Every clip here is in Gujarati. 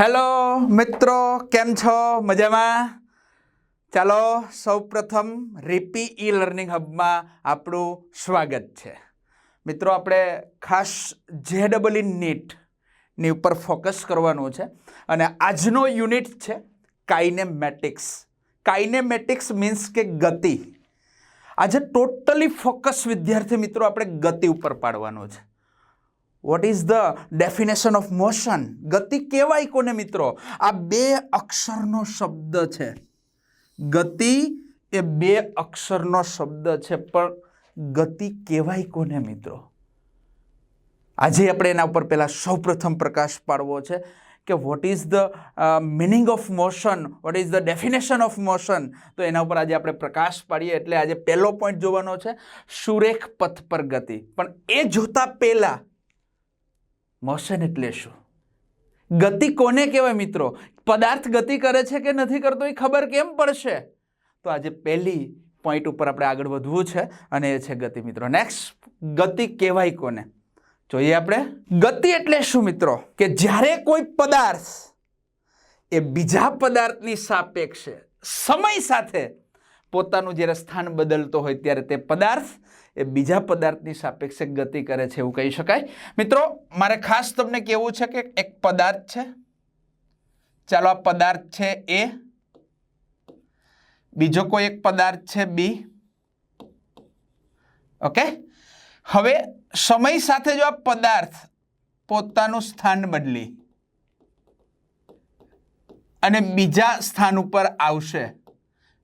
હેલો મિત્રો, કેમ છો? મજામાં? ચાલો, સૌપ્રથમ રીપી ઈ લર્નિંગ હબમાં આપણું સ્વાગત છે. મિત્રો, આપણે ખાસ જે ડબલ ઇન નીટની ઉપર ફોકસ કરવાનું છે. અને આજનો યુનિટ છે કાઇનેમેટિક્સ. કાઇનેમેટિક્સ મીન્સ કે ગતિ. આજે ટોટલી ફોકસ વિદ્યાર્થી મિત્રો, આપણે ગતિ ઉપર પાડવાનો છે. What is the definition of motion ગતિ કહેવાય કોને મિત્રો? આ બે અક્ષરનો શબ્દ છે. ગતિ એ બે અક્ષરનો શબ્દ છે, પણ ગતિ કહેવાય કોને મિત્રો? આજે આપણે એના ઉપર પહેલાં સૌપ્રથમ પ્રકાશ પાડવો છે કે what is the meaning of motion what is the definition of motion તો એના ઉપર આજે આપણે પ્રકાશ પાડીએ, એટલે આજે પહેલો પોઈન્ટ જોવાનો છે, સુરેખ પથ પર ગતિ. પણ એ જોતા પહેલાં મોશન એટલે શું? ગતિ કોને કહેવાય મિત્રો? પદાર્થ ગતિ કરે છે કે નથી કરતો એ ખબર કેમ પડશે? તો આજે પહેલી પોઈન્ટ ઉપર આપણે આગળ વધવું છે અને એ છે ગતિ મિત્રો. નેક્સ્ટ ગતિ કહેવાય કોને? જોઈએ આપણે. ગતિ એટલે શું મિત્રો? કે જ્યારે કોઈ પદાર્થ એ બીજા પદાર્થની સાપેક્ષે સમય સાથે પોતાનું જ્યારે સ્થાન બદલતો હોય ત્યારે તે પદાર્થ એ બીજા પદાર્થની સાપેક્ષે ગતિ કરે છે એવું કહી શકાય. મિત્રો, મારે ખાસ તમને કહેવું છે કે એક પદાર્થ છે. ચાલો, આ પદાર્થ છે એ. બીજો કોઈ એક પદાર્થ છે બી. ઓકે? હવે સમય સાથે જો આ પદાર્થ પોતાનું સ્થાન બદલી અને બીજા સ્થાન ઉપર આવશે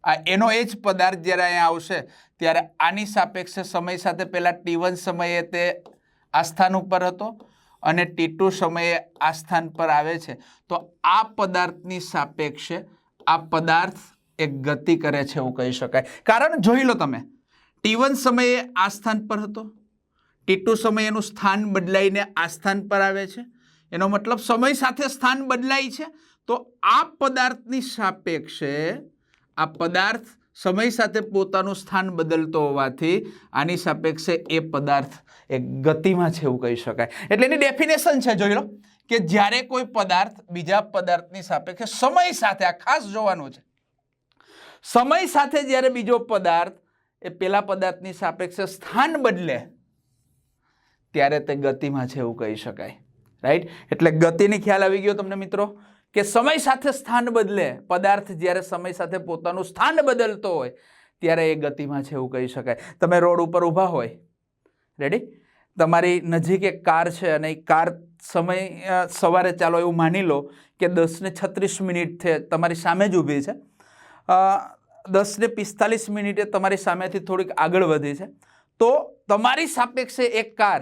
આ એનો એ જ પદાર્થ જ્યારે અહીંયા આવશે, ત્યારે આની સાપેક્ષે સમય સાથે પહેલાં ટી વન સમયે તે આ સ્થાન ઉપર હતો અને ટી ટુ સમયે આ સ્થાન પર આવે છે. તો આ પદાર્થની સાપેક્ષે આ પદાર્થ એક ગતિ કરે છે એવું કહી શકાય. કારણ જોઈ લો તમે ટી વન સમયે આ સ્થાન પર હતો ટી ટુ સમયે એનું સ્થાન બદલાઈને આ સ્થાન પર આવે છે. એનો મતલબ સમય સાથે સ્થાન બદલાય છે. તો આ પદાર્થની સાપેક્ષે આ પદાર્થ સમય સાથે પોતાનું સ્થાન બદલતો હોવાથી આની સાપેક્ષે એ પદાર્થ એ ગતિમાં છે એવું કહી શકાય. એટલે એની ડેફિનેશન છે, જોઈ લો, કે જ્યારે કોઈ પદાર્થ બીજા પદાર્થની સાપેક્ષે સમય સાથે, આ ખાસ જોવાનું છે. સમય સાથે જ્યારે બીજો પદાર્થ એ પેલા પદાર્થની સાપેક્ષે સ્થાન બદલે, ત્યારે તે ગતિમાં છે એવું કહી શકાય. રાઈટ એટલે ગતિની ખ્યાલ આવી ગયો તમને મિત્રો? કે સમય સાથે સ્થાન બદલે. પદાર્થ જ્યારે સમય સાથે પોતાનું સ્થાન બદલતો હોય, ત્યારે એ ગતિમાં છે એવું કહી શકાય. તમે રોડ ઉપર ઊભા હોય. રેડી તમારી નજીક એક કાર છે અને એ કાર સમય સવારે ચાલો એવું માની લો કે દસને છત્રીસ મિનિટથી તમારી સામે જ ઊભી છે. દસને પિસ્તાલીસ મિનિટે તમારી સામેથી થોડીક આગળ વધી છે. તો તમારી સાપેક્ષે એક કાર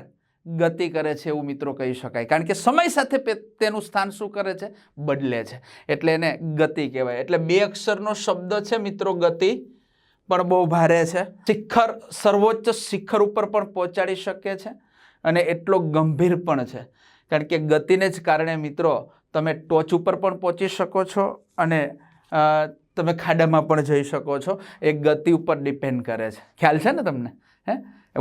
ગતિ કરે છે એવું મિત્રો કહી શકાય. કારણ કે સમય સાથે તેનું સ્થાન શું કરે છે? બદલે છે. એટલે એને ગતિ કહેવાય. એટલે બે અક્ષરનો શબ્દ છે મિત્રો ગતિ, પણ બહુ ભારે છે. શિખર, સર્વોચ્ચ શિખર ઉપર પણ પહોંચાડી શકે છે અને એટલો ગંભીર પણ છે. કારણ કે ગતિને જ કારણે મિત્રો તમે ટોચ ઉપર પણ પહોંચી શકો છો અને તમે ખાડામાં પણ જઈ શકો છો. એ ગતિ ઉપર ડિપેન્ડ કરે છે. ખ્યાલ છે ને તમને? હે?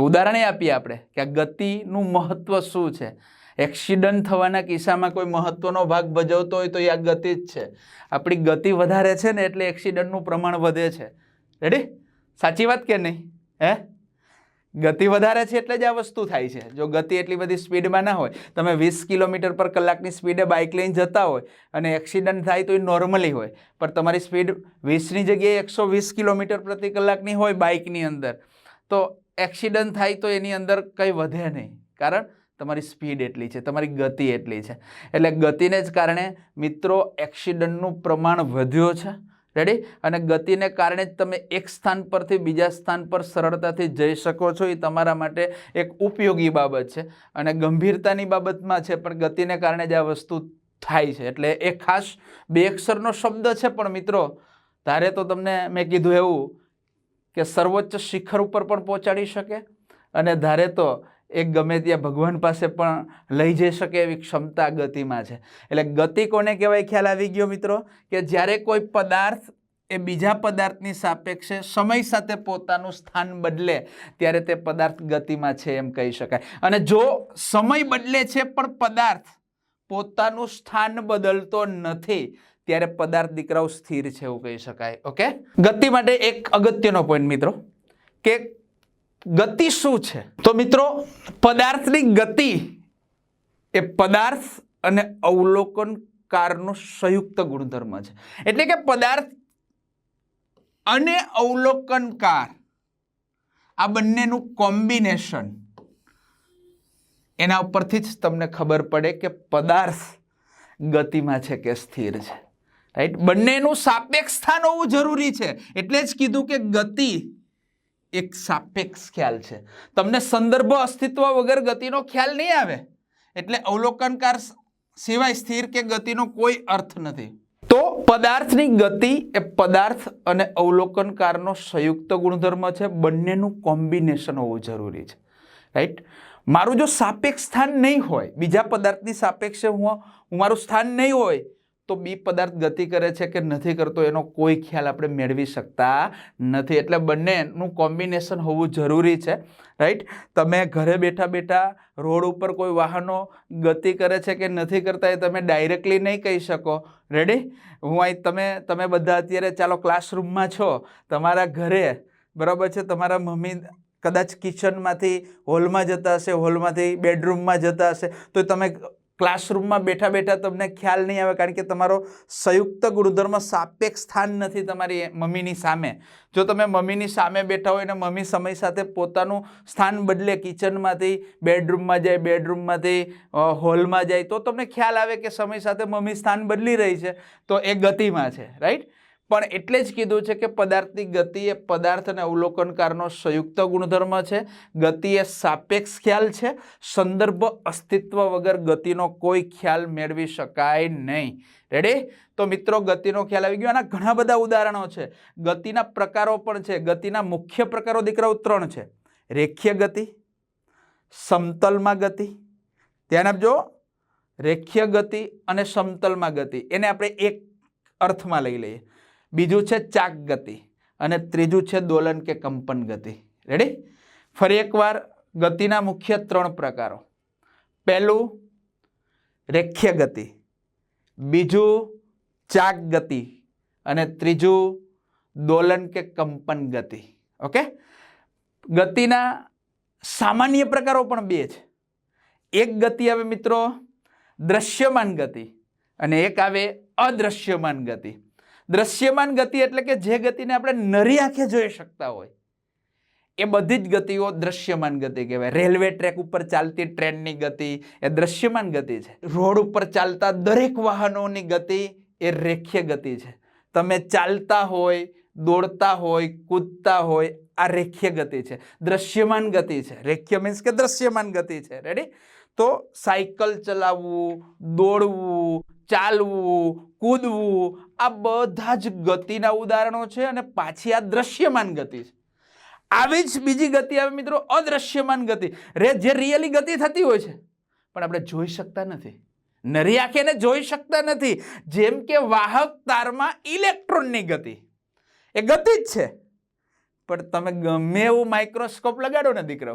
ઉદાહરણ આપીએ આપણે કે આ ગતિનું મહત્વ શું છે? એક્સિડન્ટ થવાના કિસ્સામાં કોઈ મહત્વનો ભાગ ભજવતો હોય તો એ આ ગતિ જ છે. આપણી ગતિ વધારે છે ને એટલે એક્સિડન્ટનું પ્રમાણ વધે છે. રેડી સાચી વાત કે નહીં? હે? ગતિ વધારે છે એટલે જ આ વસ્તુ થાય છે. જો ગતિ એટલી બધી સ્પીડમાં ના હોય, તમે વીસ કિલોમીટર પર કલાકની સ્પીડે બાઇક લઈને જતા હોય અને એક્સિડન્ટ થાય તો એ નોર્મલી હોય. પણ તમારી સ્પીડ વીસની જગ્યાએ એકસો વીસ કિલોમીટર પ્રતિ કલાકની હોય બાઇકની અંદર, તો એક્સિડન્ટ થાય તો એની અંદર કંઈ વધે નહીં. કારણ તમારી સ્પીડ એટલી છે, તમારી ગતિ એટલી છે. એટલે ગતિને જ કારણે મિત્રો એક્સિડન્ટનું પ્રમાણ વધ્યું છે. રેડી અને ગતિને કારણે જ તમે એક સ્થાન પરથી બીજા સ્થાન પર સરળતાથી જઈ શકો છો, એ તમારા માટે એક ઉપયોગી બાબત છે. અને ગંભીરતાની બાબતમાં છે, પણ ગતિને કારણે જ આ વસ્તુ થાય છે. એટલે એ ખાસ બે અક્ષરનો શબ્દ છે, પણ મિત્રો તારે તો તમને મેં કીધું એવું કે સર્વોચ્ચ શિખર ઉપર પણ પહોંચાડી શકે અને ધારે તો એ ગમે ત્યાં ભગવાન પાસે પણ લઈ જઈ શકે એવી ક્ષમતા ગતિમાં છે. એટલે ગતિ કોને કહેવાય? ખ્યાલ આવી ગયો મિત્રો કે જ્યારે કોઈ પદાર્થ એ બીજા પદાર્થની સાપેક્ષે સમય સાથે પોતાનું સ્થાન બદલે ત્યારે તે પદાર્થ ગતિમાં છે એમ કહી શકાય. અને જો સમય બદલે છે પણ પદાર્થ પોતાનું સ્થાન બદલતો નથી ત્યારે પદાર્થ દીકરાઓ સ્થિર છે એવું કહી શકાય ઓકે ગતિ માટે એક અગત્યનો પોઈન્ટ મિત્રો, કે ગતિ શું છે? તો મિત્રો, પદાર્થની ગતિ એ પદાર્થ અને અવલોકનકારનો સંયુક્ત ગુણધર્મ છે. એટલે કે પદાર્થ અને અવલોકનકાર, આ બંનેનું કોમ્બિનેશન, એના ઉપરથી જ તમને ખબર પડે કે પદાર્થ ગતિમાં છે કે સ્થિર છે. રાઈટ બંનેનું સાપેક્ષ સ્થાન હોવું જરૂરી છે. એટલે જ કીધું કે ગતિ એક સાપેક્ષ ખ્યાલ છે. તમને સંદર્ભ અસ્તિત્વ વગર ગતિનો ખ્યાલ નહીં આવે. એટલે અવલોકનકાર સિવાય સ્થિર કે ગતિનો કોઈ અર્થ નથી. તો પદાર્થની ગતિ એ પદાર્થ અને અવલોકનકારનો સંયુક્ત ગુણધર્મ છે. બંનેનું કોમ્બિનેશન હોવું જરૂરી છે. રાઈટ મારું જો સાપેક્ષ સ્થાન નહીં હોય, બીજા પદાર્થની સાપેક્ષે હું મારું સ્થાન નહીં હોય તો બી પદાર્થ ગતિ કરે છે કે નથી કરતો એનો કોઈ ખ્યાલ આપણે મેળવી શકતા નથી. એટલે બંનેનું કોમ્બિનેશન હોવું જરૂરી છે રાઈટ તમે ઘરે બેઠા બેઠા રોડ ઉપર કોઈ વાહનો ગતિ કરે છે કે નથી કરતા એ તમે ડાયરેક્ટલી નહીં કહી શકો. રેડી હું અહીં તમે તમે બધા અત્યારે ચાલો ક્લાસરૂમમાં છો, તમારા ઘરે, બરાબર છે? તમારા મમ્મી કદાચ કિચનમાંથી હોલમાં જતા હશે હોલમાંથી બેડરૂમમાં જતા હશે, તો તમે ક્લાસરૂમમાં બેઠા બેઠા તમને ખ્યાલ નહીં આવે કારણ કે તમારો સંયુક્ત ગુણધર્મ સાપેક્ષ સ્થાન નથી તમારી મમ્મીની સામે. જો તમે મમ્મીની સામે બેઠા હોય ને મમ્મી સમય સાથે પોતાનું સ્થાન બદલે, કિચનમાંથી, બેડરૂમમાં જાય, બેડરૂમમાંથી હોલમાં જાય, તો તમને ખ્યાલ આવે કે સમય સાથે મમ્મી સ્થાન બદલી રહી છે, તો એ ગતિમાં છે રાઈટ પણ એટલે જ કીધું છે કે પદાર્થની ગતિ એ પદાર્થ અને અવલોકનકારનો સંયુક્ત ગુણધર્મ છે. ગતિ એ સાપેક્ષ ખ્યાલ છે. સંદર્ભ અસ્તિત્વ વગર ગતિનો કોઈ ખ્યાલ મેળવી શકાય નહીં. રેડી તો મિત્રો, ગતિનો ખ્યાલ આવી ગયો. આના ઘણા બધા ઉદાહરણો છે. ગતિના પ્રકારો પણ છે. ગતિના મુખ્ય પ્રકારો દીકરાઓ ત્રણ છે. રેખીય ગતિ, સમતલમાં ગતિ, ધ્યાન આપજો. રેખીય ગતિ અને સમતલમાં ગતિ. એને આપણે એક અર્થમાં લઈ લઈએ. બીજું છે ચાક ગતિ અને ત્રીજું છે દોલન કે કંપન ગતિ. રેડી ફરી એકવાર ગતિના મુખ્ય ત્રણ પ્રકારો. પહેલું, રેખ્ય ગતિ. બીજું, ચાક ગતિ. અને ત્રીજું, દોલન કે કંપન ગતિ. ઓકે ગતિના સામાન્ય પ્રકારો પણ બે છે. એક ગતિ આવે મિત્રો દ્રશ્યમાન ગતિ અને એક આવે અદ્રશ્યમાન ગતિ. દ્રશ્યમાન ગતિ એટલે કે જે ગતિને આપણે નરી આંખે જોઈ શકતા હોય. એ બધી જ ગતિઓ દ્રશ્યમાન ગતિ કહેવાય. રેલવે ટ્રેક ઉપર ચાલતી ટ્રેનની ગતિ એ દ્રશ્યમાન ગતિ છે. રોડ ઉપર ચાલતા દરેક વાહનોની ગતિ એ રેખીય ગતિ છે. તમે ચાલતા હોય, દોડતા હોય, કૂદતા હોય, આ રેખીય ગતિ છે. દ્રશ્યમાન ગતિ છે. રેખીય મીન્સ કે દ્રશ્યમાન ગતિ છે. રેડી તો સાયકલ ચલાવવું, દોડવું ચાલવું, કૂદવું, આ બધા જ ગતિના ઉદાહરણો છે અને પાછી આ દ્રશ્યમાન ગતિ છે. આવી જ બીજી ગતિ આવે મિત્રો, અદ્રશ્યમાન ગતિ. રે, જે રિયલી ગતિ થતી હોય છે, પણ આપણે જોઈ શકતા નથી. નરી આંખે એને જોઈ શકતા નથી. જેમ કે વાહક તારમાં ઇલેક્ટ્રોનની ગતિ. એ ગતિ જ છે. પણ તમે ગમે એવું માઇક્રોસ્કોપ લગાડો ને દીકરો,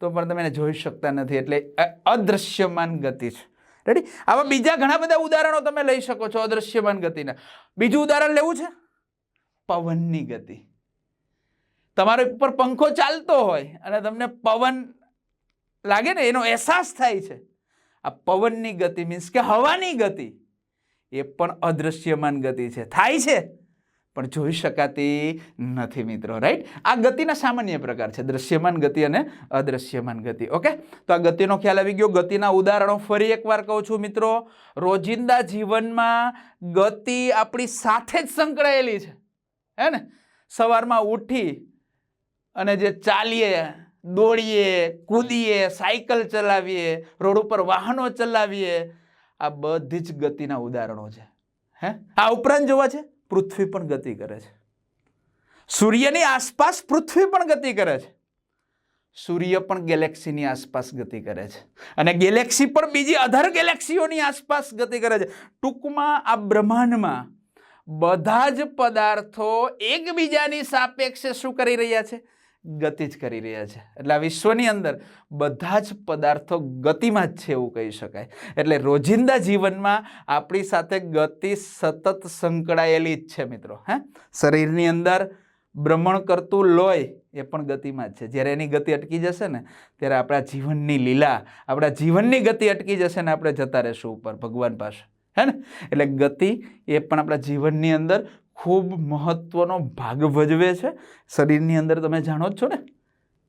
તો પણ તમે એને જોઈ શકતા નથી. એટલે અદ્રશ્યમાન ગતિ છે. રેડી આવા બીજા ઘણા બધા ઉદાહરણો તમે લઈ શકો છો અદ્રશ્યમાન ગતિના. બીજું ઉદાહરણ લેવું છે? પવનની ગતિ. તમારો ઉપર પંખો ચાલતો હોય અને તમને પવન લાગે ને, એનો અહેસાસ થાય છે. આ પવનની ગતિ મીન્સ કે હવાની ગતિ, એ પણ અદ્રશ્યમાન ગતિ છે. થાય છે? પણ જોઈ શકાતી નથી મિત્રો રાઈટ આ ગતિના સામાન્ય પ્રકાર છે, દ્રશ્યમાન ગતિ અને અદ્રશ્યમાન ગતિ ઓકે તો આ ગતિનો ખ્યાલ આવી ગયો, ગતિના ઉદાહરણો ફરી એકવાર કહું છું મિત્રો, રોજિંદા જીવનમાં ગતિ આપણી સાથે જ સંકળાયેલી છે, હે ને? સવારમાં ઉઠી અને જે ચાલીએ, દોડીએ, કૂદીએ, સાયકલ ચલાવીએ, રોડ ઉપર વાહનો ચલાવીએ, આ બધી જ ગતિના ઉદાહરણો છે, હે? આ ઉપરાંત જોવા છે પૃથ્વી પણ ગતિ કરે છે. સૂર્યની આસપાસ પૃથ્વી પણ ગતિ કરે છે. સૂર્ય પણ ગેલેક્સીની આસપાસ ગતિ કરે છે. અને ગેલેક્સી પણ બીજી અધર ગેલેક્સીઓની આસપાસ ગતિ કરે છે. ટૂંકમાં આ બ્રહ્માંડમાં બધા જ પદાર્થો એકબીજાની સાપેક્ષે શું કરી રહ્યા છે? ગતિ જ કરી રહ્યા છે. એટલે આ વિશ્વની અંદર બધા જ પદાર્થો ગતિમાં જ છે એવું કહી શકાય. એટલે રોજિંદા જીવનમાં આપણી સાથે ગતિ સતત સંકળાયેલી જ છે મિત્રો, હે? શરીરની અંદર ભ્રમણ કરતું લોહી એ પણ ગતિમાં જ છે. જ્યારે એની ગતિ અટકી જશે ને, ત્યારે આપણા જીવનની લીલા, આપણા જીવનની ગતિ અટકી જશે ને આપણે જતા રહેશું ઉપર, ભગવાન પાસે. હે ને? એટલે ગતિ એ પણ આપણા જીવનની અંદર ખૂબ મહત્વનો ભાગ ભજવે છે. શરીરની અંદર તમે જાણો જ છો ને?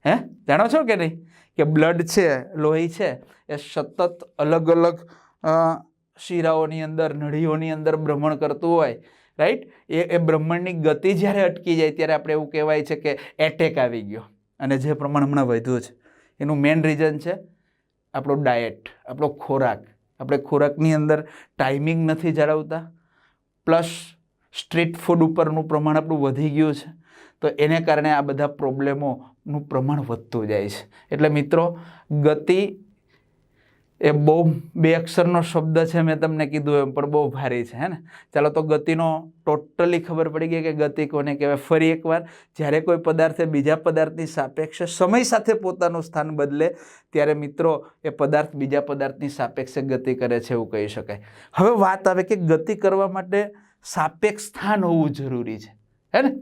હે? જાણો છો કે નહીં? કે બ્લડ છે, લોહી છે, એ સતત અલગ અલગ શીરાઓની શિરાઓની અંદર, નળીઓની અંદર ભ્રમણ કરતું હોય રાઈટ એ એ બ્રહ્માંડની ગતિ જ્યારે અટકી જાય ત્યારે આપણે એવું કહેવાય છે કે એટેક આવી ગયો. અને જે પ્રમાણ હમણાં વધ્યું છે, એનું મેઇન રીઝન છે આપણો ડાયટ આપણો ખોરાક. આપણે ખોરાકની અંદર ટાઈમિંગ નથી જાળવતા. પ્લસ સ્ટ્રીટ ફૂડ ઉપરનું પ્રમાણ આપણું વધી ગયું છે, તો એને કારણે આ બધા પ્રોબ્લેમોનું પ્રમાણ વધતું જાય છે. એટલે મિત્રો, ગતિ એ બહુ, બે અક્ષરનો શબ્દ છે, મેં તમને કીધું એમ, પણ બહુ ભારી છે, હે ને? ચાલો તો ગતિનો ટોટલી ખબર પડી ગઈ કે ગતિ કોને કહેવાય. ફરી એકવાર, જ્યારે કોઈ પદાર્થ બીજા પદાર્થની સાપેક્ષે સમય સાથે પોતાનું સ્થાન બદલે, ત્યારે મિત્રો, એ પદાર્થ બીજા પદાર્થની સાપેક્ષે ગતિ કરે છે એવું કહી શકાય. હવે વાત આવે કે ગતિ કરવા માટે સાપેક્ષ સ્થાન હોવું જરૂરી છે. હે ને?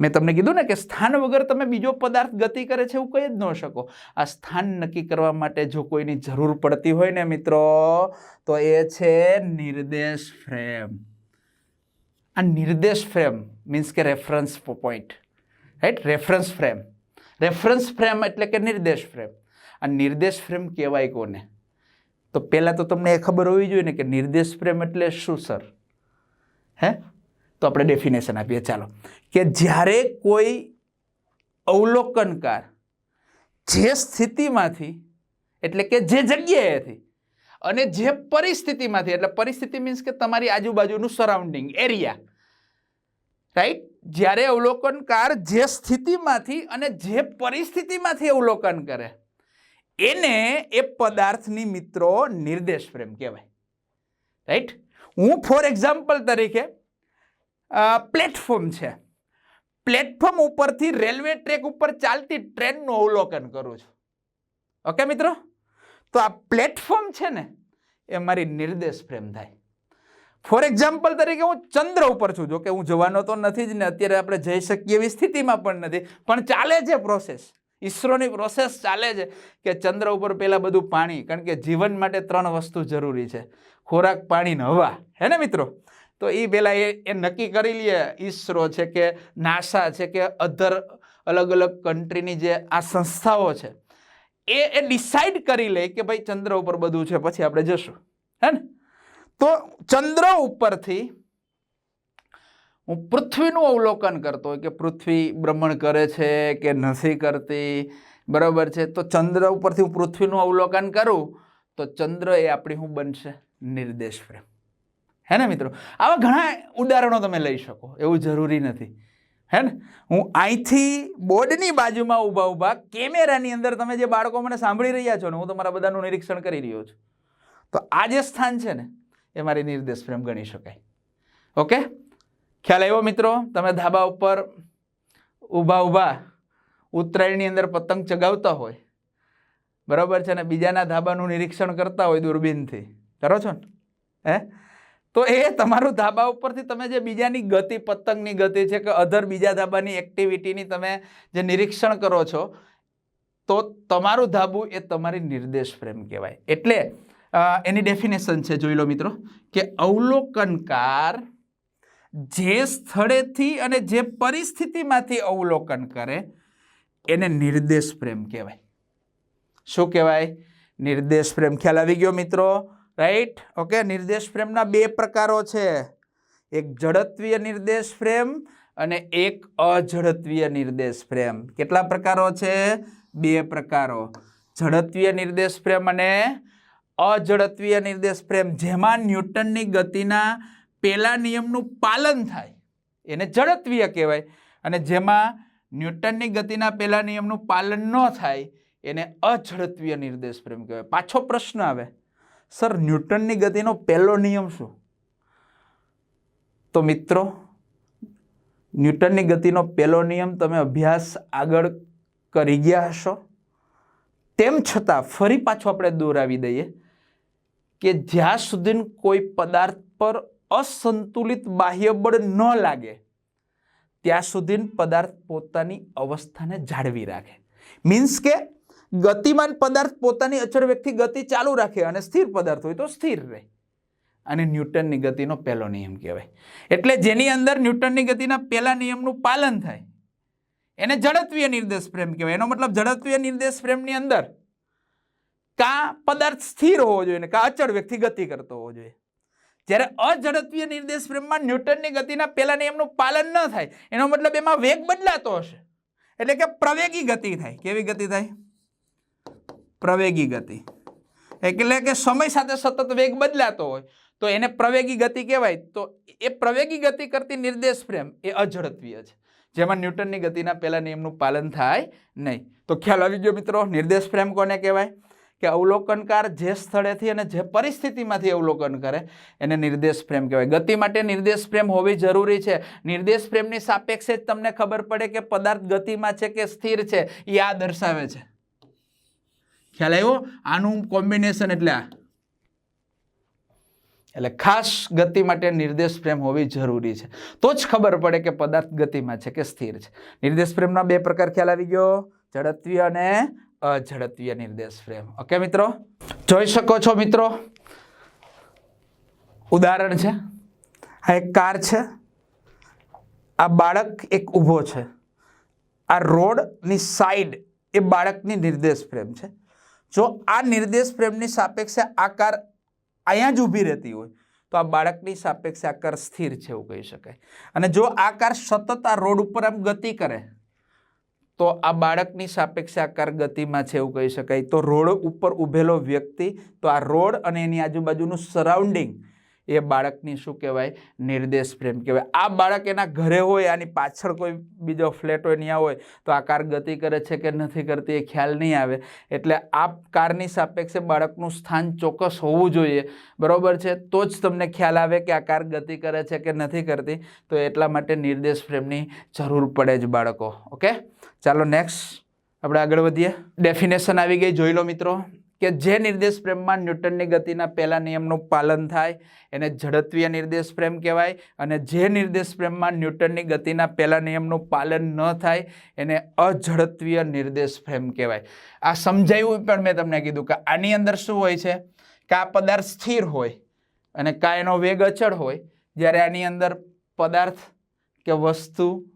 મેં તમને કીધું ને કે સ્થાન વગર તમે બીજો પદાર્થ ગતિ કરે છે એવું કહી જ ન શકો. આ સ્થાન નક્કી કરવા માટે જો કોઈની જરૂર પડતી હોય ને મિત્રો, તો એ છે નિર્દેશ ફ્રેમ. આ નિર્દેશ ફ્રેમ મીન્સ કે reference point right reference frame. Reference frame એટલે કે નિર્દેશ ફ્રેમ. આ નિર્દેશ ફ્રેમ કહેવાય કોને? તો પહેલાં તો તમને એ ખબર હોવી જોઈએ ને કે નિર્દેશ ફ્રેમ એટલે શું, સર? હે? તો આપણે ડેફિનેશન આપીએ. ચાલો. કે જ્યારે કોઈ અવલોકનકાર જે સ્થિતિમાંથી, એટલે કે જે જગ્યાએથી અને જે પરિસ્થિતિમાંથી, એટલે પરિસ્થિતિ મીન્સ કે તમારી આજુબાજુનું સરાઉન્ડિંગ એરિયા રાઈટ જ્યારે અવલોકનકાર જે સ્થિતિમાંથી અને જે પરિસ્થિતિમાંથી અવલોકન કરે, એને એ પદાર્થની મિત્રો નિર્દેશ પ્રેમ કહેવાય. રાઈટ હું ફોર એક્ઝામ્પલ તરીકે પ્લેટફોર્મ છે. પ્લેટફોર્મ ઉપરથી રેલવે ટ્રેક ઉપર ચાલતી ટ્રેનનું અવલોકન કરું છું. ઓકે મિત્રો? તો આ પ્લેટફોર્મ છે ને, એ મારી નિર્દેશ ફ્રેમ થાય. ફોર એક્ઝામ્પલ તરીકે હું ચંદ્ર ઉપર છું. જો કે હું જવાનો તો નથી જ ને, અત્યારે આપણે જઈ શકીએ એવી સ્થિતિમાં પણ નથી. પણ ચાલે છે પ્રોસેસ ઈસરોની પ્રોસેસ ચાલે છે કે ચંદ્ર ઉપર પહેલાં બધું પાણી, કારણ કે જીવન માટે ત્રણ વસ્તુ જરૂરી છે. ખોરાક પાણી ને હવા. હે ને મિત્રો? તો એ પહેલાં એ એ નક્કી કરી લઈએ ઈસરો છે કે નાસા છે કે અધર અલગ અલગ કન્ટ્રીની જે આ સંસ્થાઓ છે, એ એ ડિસાઈડ કરી લે કે ભાઈ ચંદ્ર ઉપર બધું છે, પછી આપણે જશું. હે ને? તો ચંદ્ર ઉપરથી હું પૃથ્વીનું અવલોકન કરતો હોય કે પૃથ્વી ભ્રમણ કરે છે કે નથી કરતી, બરાબર છે? તો ચંદ્ર ઉપરથી હું પૃથ્વીનું અવલોકન કરું, તો ચંદ્ર એ આપણી શું બનશે? નિર્દેશ ફ્રેમ હે ને મિત્રો? આવા ઘણા ઉદાહરણો તમે લઈ શકો, એવું જરૂરી નથી. હે ને? હું અહીંથી બોર્ડની બાજુમાં ઊભા ઊભા કેમેરાની અંદર તમે જે બાળકો મને સાંભળી રહ્યા છો ને, હું તમારા બધાનું નિરીક્ષણ કરી રહ્યો છું. તો આ જે સ્થાન છે ને, એ મારી નિર્દેશ ફ્રેમ ગણી શકાય. ઓકે? ખ્યાલ આવ્યો મિત્રો? તમે ધાબા ઉપર ઊભા ઊભા ઉત્તરાયણની અંદર પતંગ ચગાવતા હોય. બરાબર છે ને? બીજાના ધાબાનું નિરીક્ષણ કરતા હોય દૂરબીનથી. કરો છો ને? હે? તો એ તમારું ધાબા ઉપરથી તમે જે બીજાની ગતિ, પતંગની ગતિ છે કે અધર બીજા ધાબાની એક્ટિવિટીની તમે જે નિરીક્ષણ કરો છો, તો તમારું ધાબું એ તમારી નિર્દેશ ફ્રેમ કહેવાય. એટલે એની ડેફિનેશન છે, જોઈ લો મિત્રો, કે અવલોકનકાર જે સ્થળેથી અને જે પરિસ્થિતિમાંથી અવલોકન કરે, એને નિર્દેશ પ્રેમ કહેવાય. શું કહેવાય? નિર્દેશ પ્રેમ ખ્યાલ આવી ગયો મિત્રો? રાઈટ ઓકે નિર્દેશ ફ્રેમના બે પ્રકારો છે. એક જડત્વીય નિર્દેશ ફ્રેમ અને એક અજડત્વીય નિર્દેશ ફ્રેમ. કેટલા પ્રકારો છે? બે પ્રકારો. જડત્વીય નિર્દેશ ફ્રેમ અને અજડત્વીય નિર્દેશ ફ્રેમ. જેમાં ન્યૂટનની ગતિના પહેલા નિયમનું પાલન થાય. એને જડત્વીય કહેવાય. અને જેમાં ન્યૂટનની ગતિના પહેલા નિયમનું પાલન ન થાય, એને અજડત્વીય નિર્દેશ ફ્રેમ કહેવાય. પાછો પ્રશ્ન આવે. સર, ન્યૂટનની ગતિનો પહેલો નિયમ શું? તો મિત્રો, ન્યૂટનની ગતિનો પહેલો નિયમ તમે અભ્યાસ આગળ કરી ગયા હશો. તેમ છતાં ફરી પાછું આપણે દોરાવી દઈએ કે જ્યાં સુધી કોઈ પદાર્થ પર અસંતુલિત બાહ્ય બળ ન લાગે, ત્યાં સુધી પદાર્થ પોતાની અવસ્થાને જાળવી રાખે. મીન્સ કે ગતિમાન પદાર્થ પોતાની અચળ વ્યક્તિ ગતિ ચાલુ રાખે અને સ્થિર પદાર્થ હોય તો સ્થિર રહે. અને ન્યૂટનની ગતિનો પહેલો નિયમ કહેવાય. એટલે જેની અંદર ન્યૂટનની ગતિના પહેલા નિયમનું પાલન થાય, એને જડત્વીય નિર્દેશ પ્રેમ કહેવાય. એનો મતલબ જડત્વીય નિર્દેશ પ્રેમની અંદર કા પદાર્થ સ્થિર હોવો જોઈએ ને કા અચળ વ્યક્તિ ગતિ કરતો હોવો જોઈએ. જ્યારે અજડત્વીય નિર્દેશ પ્રેમમાં ન્યૂટનની ગતિના પહેલા નિયમનું પાલન ન થાય, એનો મતલબ એમાં વેગ બદલાતો હશે. એટલે કે પ્રવેગી ગતિ થાય. કેવી ગતિ થાય? પ્રવેગી ગતિ. એટલે કે સમય સાથે સતત વેગ બદલાતો હોય, તો એને પ્રવેગી ગતિ કહેવાય. તો એ પ્રવેગી ગતિ કરતી નિર્દેશ પ્રેમ એ અઝડત્વીય છે. જેમાં ન્યૂટનની ગતિના પહેલા નિયમનું પાલન થાય નહીં. તો ખ્યાલ આવી ગયો મિત્રો, નિર્દેશ પ્રેમ કોને કહેવાય? કે અવલોકનકાર જે સ્થળેથી અને જે પરિસ્થિતિમાંથી અવલોકન કરે, એને નિર્દેશ પ્રેમ કહેવાય. ગતિ માટે નિર્દેશ પ્રેમ હોવી જરૂરી છે. નિર્દેશ પ્રેમની સાપેક્ષે જ તમને ખબર પડે કે પદાર્થ ગતિમાં છે કે સ્થિર છે. એ આ દર્શાવે છે. ખ્યાલ આવ્યો? આનું કોમ્બિનેશન એટલે આ. એટલે ખાસ ગતિ માટે નિર્દેશ પ્રેમ હોવી જરૂરી છે. તો જ ખબર પડે કે પદાર્થ ગતિમાં છે કે સ્થિર છે. નિર્દેશ પ્રેમના બે પ્રકાર ખ્યાલ આવી ગયો. ઝડપીય અને અઝડપીય નિર્દેશ પ્રેમ. ઓકે મિત્રો? જોઈ શકો છો, મિત્રો? ઉદાહરણ છે. આ એક કાર છે. આ બાળક એક ઊભો છે. આ રોડની સાઈડ એ બાળકની નિર્દેશ પ્રેમ છે. જો આ નિર્દેશ પ્રેમની સાપેક્ષે આકાર અહીંયા જ ઊભી રહેતી હોય, તો આ બાળકની સાપેક્ષે આકાર સ્થિર છે એવું કહી શકાય. અને જો આકાર સતત આ રોડ ઉપર આમ ગતિ કરે, તો આ બાળકની સાપેક્ષે આકાર ગતિમાં છે એવું કહી શકાય. તો રોડ ઉપર ઊભેલો વ્યક્તિ, તો આ રોડ અને એની આજુબાજુનું સરાઉન્ડિંગ એ બાળકની શું કહેવાય? નિર્દેશ પ્રેમ કહેવાય. આ બાળક એના ઘરે હોય, આની પાછળ કોઈ બીજો ફ્લેટ હોય ત્યાં હોય, તો આ કાર ગતિ કરે છે કે નથી કરતી એ ખ્યાલ નહીં આવે. એટલે આ કારની સાપેક્ષે બાળકનું સ્થાન ચોક્કસ હોવું જોઈએ. બરાબર છે? તો જ તમને ખ્યાલ આવે કે આ કાર ગતિ કરે છે કે નથી કરતી. તો એટલા માટે નિર્દેશ પ્રેમની જરૂર પડે જ બાળકો. ઓકે? ચાલો નેક્સ્ટ. આપણે આગળ વધીએ. ડેફિનેશન આવી ગઈ. જોઈ લો મિત્રો. કે જે નિર્દેશ પ્રેમમાં ન્યૂટનની ગતિના પહેલા નિયમનું પાલન થાય, એને ઝડપીય નિર્દેશ પ્રેમ કહેવાય અને જે નિર્દેશ પ્રેમમાં ન્યૂટનની ગતિના પહેલા નિયમનું પાલન ન થાય, એને અઝડપીય નિર્દેશ પ્રેમ કહેવાય. આ સમજાયું પણ મેં તમને કીધું કે આની અંદર શું હોય છે? કે આ પદાર્થ સ્થિર હોય અને કા એનો વેગ અચળ હોય, જ્યારે આની અંદર પદાર્થ કે વસ્તુ,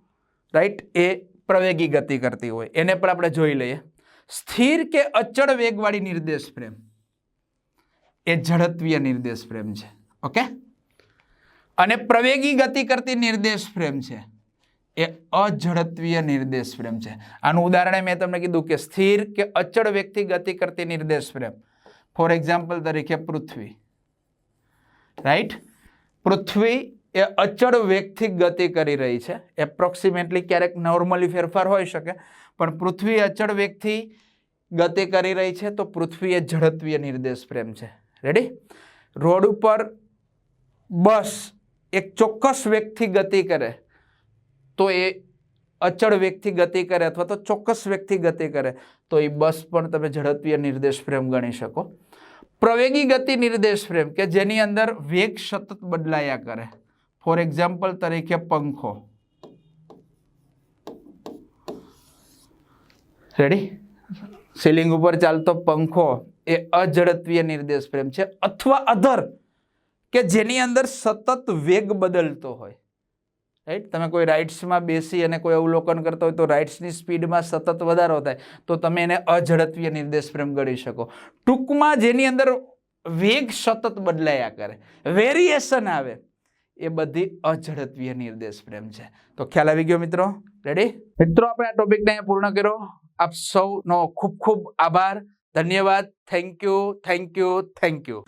રાઈટ, એ પ્રવેગી ગતિ કરતી હોય. એને પણ આપણે જોઈ લઈએ. સ્થિર કે અચળ વેગવાળી નિર્દેશ પ્રેમ? એ ઝડપીય નિર્દેશ પ્રેમ છે. ઓકે? અને પ્રવેગી ગતિ કરતી નિર્દેશ પ્રેમ છે. એ અઝડપીય નિર્દેશ પ્રેમ છે. આનું ઉદાહરણ મેં તમને કીધું કે સ્થિર કે અચળ વ્યક્તિ ગતિ કરતી નિર્દેશ પ્રેમ. ફોર એક્ઝામ્પલ તરીકે પૃથ્વી. રાઈટ પૃથ્વી એ અચળ વેગથી ગતિ કરી રહી છે. એપ્રોક્સિમેટલી ક્યારેક નોર્મલી ફેરફાર હોઈ શકે. પણ પૃથ્વી અચળ વેગથી ગતિ કરી રહી છે, તો પૃથ્વી એ ઝડપીય નિર્દેશ પ્રેમ છે. રેડી રોડ ઉપર બસ એક ચોક્કસ વેગથી ગતિ કરે, તો એ અચળ વેગથી ગતિ કરે અથવા તો ચોક્કસ વેગથી ગતિ કરે, તો એ બસ પણ તમે ઝડપીય નિર્દેશ પ્રેમ ગણી શકો. પ્રવેગી ગતિ નિર્દેશ પ્રેમ કે જેની અંદર વેગ સતત બદલાયા કરે. ફોર એક્ઝામ્પલ તરીકે પંખો. રેડી સીલિંગ ઉપર ચાલતો પંખો એ અઝડપીય નિર્દેશ પ્રેમ છે અથવા અધર કે જેની અંદર સતત વેગ બદલતો હોય. રાઈટ તમે કોઈ રાઇડ્સમાં બેસી અને કોઈ અવલોકન કરતા હોય તો રાઇટ્સની સ્પીડમાં સતત વધારો થાય, તો તમે એને અઝડપીય નિર્દેશ પ્રેમ ગણી શકો. ટૂંકમાં જેની અંદર વેગ સતત બદલાયા કરે વેરિએશન આવે, એ બધી અઝડપીય નિર્દેશ પ્રેમ છે. તો ખ્યાલ આવી ગયો મિત્રો? રેડી મિત્રો, આપણે આ ટોપિકને પૂર્ણ કર્યો. આપ સૌનો ખૂબ ખૂબ આભાર. ધન્યવાદ. Thank you. Thank you. Thank you.